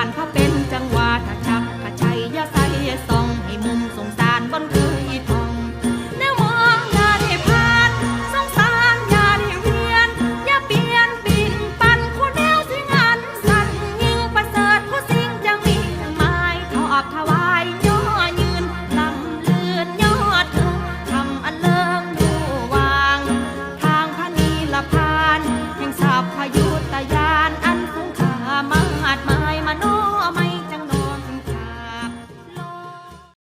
การข้า